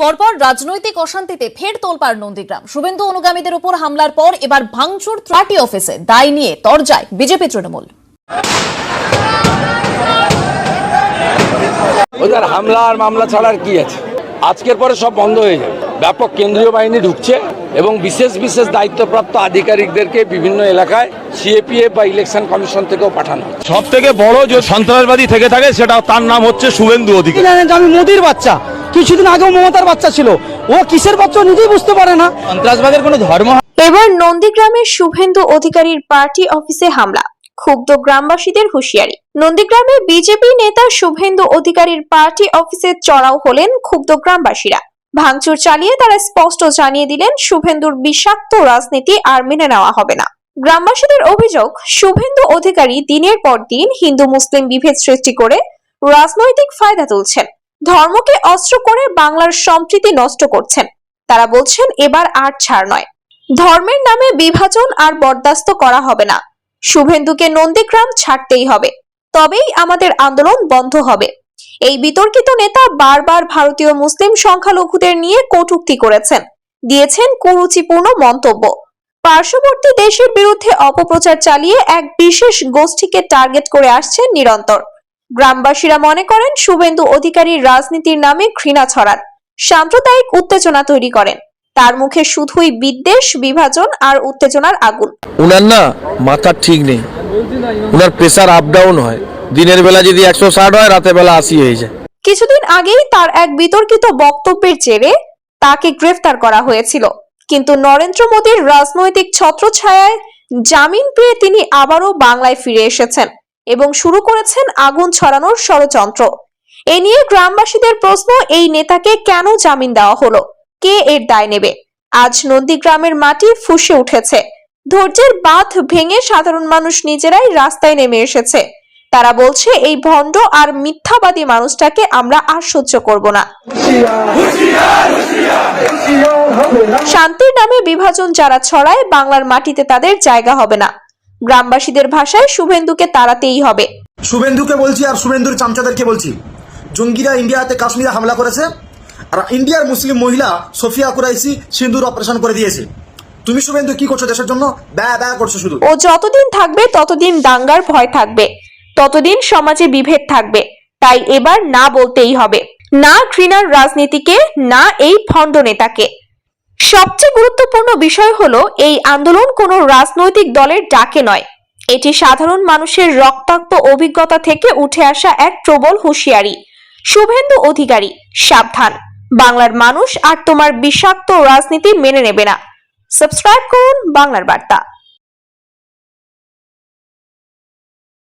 পরপর রাজনৈতিক অশান্তিতে ফের তোলপাড় নন্দীগ্রাম। শুভেন্দু অনুগামীদের উপর হামলার পর এবার ভাঙচুর ত্রাটি অফিসে। দায় নিয়ে তরজায় বিজেপি তৃণমূল। ওদের হামলা আর মামলা ছাড়া আর কি আছে? আজকের পরে সব বন্ধ হয়ে যাবে। ব্যাপক কেন্দ্রীয় বাহিনী ঢুকছে এবং বিশেষ বিশেষ দায়িত্বপ্রাপ্ত আধিকারিকদেরকে বিভিন্ন এলাকায় সিএপিএফ বা ইলেকশন কমিশন থেকেও পাঠানো সব থেকে বড় যে সন্ত্রাসবাদী থেকে থাকে সেটা তার নাম হচ্ছে শুভেন্দু অধিকারী। আমি মোদির বাচ্চা। কিছুদিন আগেও মমতার বাচ্চা ছিল। ও কিসের বাচ্চা নিজেই বুঝতে পারে না। সন্ত্রাসবাদের কোনো ধর্ম এবার নন্দীগ্রামের শুভেন্দু অধিকারীর পার্টি অফিসে হামলা। ক্ষুব্ধ গ্রামবাসীদের হুঁশিয়ারি। নন্দীগ্রামে বিজেপি নেতা শুভেন্দু অধিকারীর পার্টি অফিসে চড়াও হলেন ক্ষুব্ধ গ্রামবাসীরা। ভাঙচুর চালিয়ে তারা স্পষ্ট জানিয়ে দিলেন শুভেন্দুর বিষাক্ত রাজনীতি আর মেনে নেওয়া হবে না। গ্রামবাসীদের অভিযোগ শুভেন্দু অধিকারী দিনের পর দিন হিন্দু মুসলিম বিভেদ সৃষ্টি করে রাজনৈতিক ফায়দা তুলছেন। ধর্মকে অস্ত্র করে বাংলার সম্প্রীতি নষ্ট করছেন। তারা বলছেন, এবার আর ছাড় নয়। ধর্মের নামে বিভাজন আর বরদাস্ত করা হবে না। শুভেন্দুকে নন্দীগ্রাম ছাড়তেই হবে। তবেই আমাদের আন্দোলন বন্ধ হবে। এই বিতর্কিত নেতা বারবার ভারতীয় মুসলিম সংখ্যালঘুদের নিয়ে কটূক্তি করেছেন। দিয়েছেন কুরুচিপূর্ণ মন্তব্য। পার্শ্ববর্তী দেশের বিরুদ্ধে অপপ্রচার চালিয়ে এক বিশেষ গোষ্ঠীকে টার্গেট করে আসছেন নিরন্তর। গ্রামবাসীরা মনে করেন শুভেন্দু অধিকারীর রাজনীতির নামে ঘৃণা ছড়ান সাম্প্রদায়িক উত্তেজনা তৈরি করেন। তার মুখে শুধুই বিদ্বেষ বিভাজন আর উত্তেজনার আগুন। উনার না মাথা ঠিক নেই। উনার প্রেসার আপ ডাউন হয়। দিনের বেলা যদি একশো ষাট হয় রাতের বেলা আশি হয়ে যায়। কিছুদিন আগেই তার এক বিতর্কিত বক্তব্যের জেরে তাকে গ্রেফতার করা হয়েছিল। কিন্তু নরেন্দ্র মোদীর রাজনৈতিক ছত্রছায়ায় জামিন পেয়ে তিনি আবারও বাংলায় ফিরে এসেছেন। এবং শুরু করেছেন আগুন ছড়ানোর ষড়যন্ত্র। এ নিয়ে গ্রামবাসীদের প্রশ্ন, এই নেতাকে কেন জামিন দেওয়া হলো? কে এর দায় নেবে? আজ নন্দীগ্রামের মাটি ফুসে উঠেছে। ধৈর্যের বাঁধ ভেঙে সাধারণ মানুষ নিজেরাই রাস্তায় নেমে এসেছে। তারা বলছে, এই ভণ্ড আর মিথ্যাবাদী মানুষটাকে আমরা আর সহ্য করব না। শান্তির নামে বিভাজন যারা ছড়ায়, বাংলার মাটিতে তাদের জায়গা হবে না। গ্রামবাসীদের ভাষায় শুভেন্দুকে তাড়াতেই হবে। শুভেন্দুকে বলছি আর শুভেন্দুর চামচাদেরকে বলছি। জঙ্গিরা ইন্ডিয়াতে কাশ্মীরে হামলা করেছে আর ইন্ডিয়ার মুসলিম মহিলা সোফিয়া কুরাইসি সিন্দুর অপারেশন করে দিয়েছে। তুমি শুভেন্দু কি করছ দেশের জন্য? ব্যয় ব্যয় করছ শুধু। ও যতদিন থাকবে ততদিন দাঙ্গার ভয় থাকবে। ততদিন সমাজে বিভেদ থাকবে। তাই এবার না বলতেই হবে। না ঘৃণার রাজনীতিকে না এই ভণ্ড নেতাকে। সবচেয়ে গুরুত্বপূর্ণ বিষয় হলো, এই আন্দোলন কোনো রাজনৈতিক দলের ডাকে নয়। এটি সাধারণ মানুষের রক্তাক্ত অভিজ্ঞতা থেকে উঠে আসা এক প্রবল হুঁশিয়ারি। শুভেন্দু অধিকারী, সাবধান। বাংলার মানুষ আর তোমার বিষাক্ত রাজনীতি মেনে নেবে না। সাবস্ক্রাইব করুন বাংলার বার্তা।